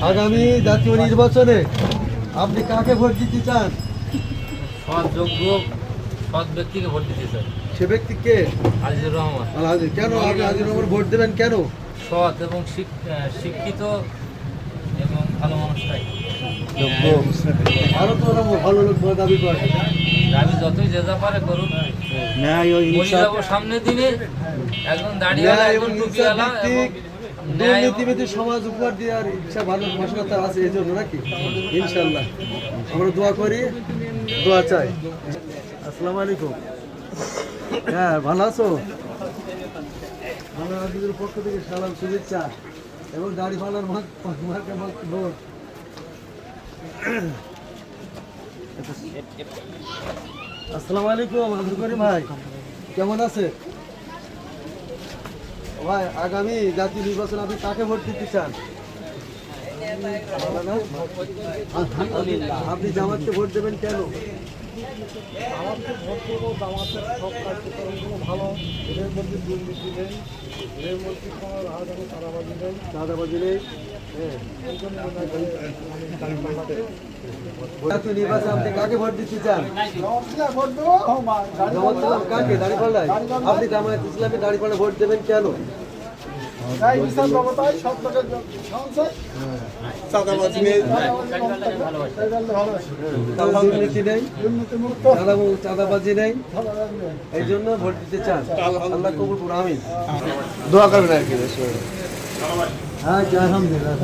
আগামী জাতীয় নির্বাচনে আপনি কাকে ভোট দিতে চান? সৎ যোগ্য সৎ ব্যক্তিকে ভোট দিতে চাই। সে আজিজুর রহমান। কেন? আপনি রহমান ভোট দেবেন কেন? সৎ এবং শিক- শিক্ষিত এবং ভালো মানুষটাই আরও তো ওরা ভালো লোক দাবি করে। আমি যতই যে যা পারে করুন। সামনের দিনে একজন দাঁড়িয়ে একজন টুপিওয়ালা দুর্নীতিবিধি সমাজ উপহার দেওয়ার ইচ্ছা ভালো মাসনাতা আছে, এই জন্য নাকি? ইনশাল্লাহ আমরা দোয়া করি, দোয়া চাই। আসসালামু আলাইকুম। হ্যাঁ ভালো আছো? পক্ষ থেকে সালাম, শুভেচ্ছা এবং দাড়ি মার্কা ভোট। আসসালামু আলাইকুম, আব্দুল করিম ভাই। কেমন আছে ভাই আগামী জাতীয় নির্বাচন আপনি কাকে ভোট দিতে চান। আপনি জামাতকে ভোট দেবেন কেন আমাকে ভোট দেবো জামাতের সব কার্যক্রমগুলো ভালো। মধ্যে দুর্নীতি নেই মধ্যে কোনো নেই। হ্যাঁ। কাকে ভোট দিতে চান? আপনি জামাত ইসলামে দাঁড়িপাল্লা ভোট দেবেন কেন? চাঁদাবাজি নেই। এই জন্য ভোট দিতে চান। আল্লাহ কবুল করুন আমি দোয়া করবেন আর কি হ্যাঁ আলহামদুলিল্লাহ।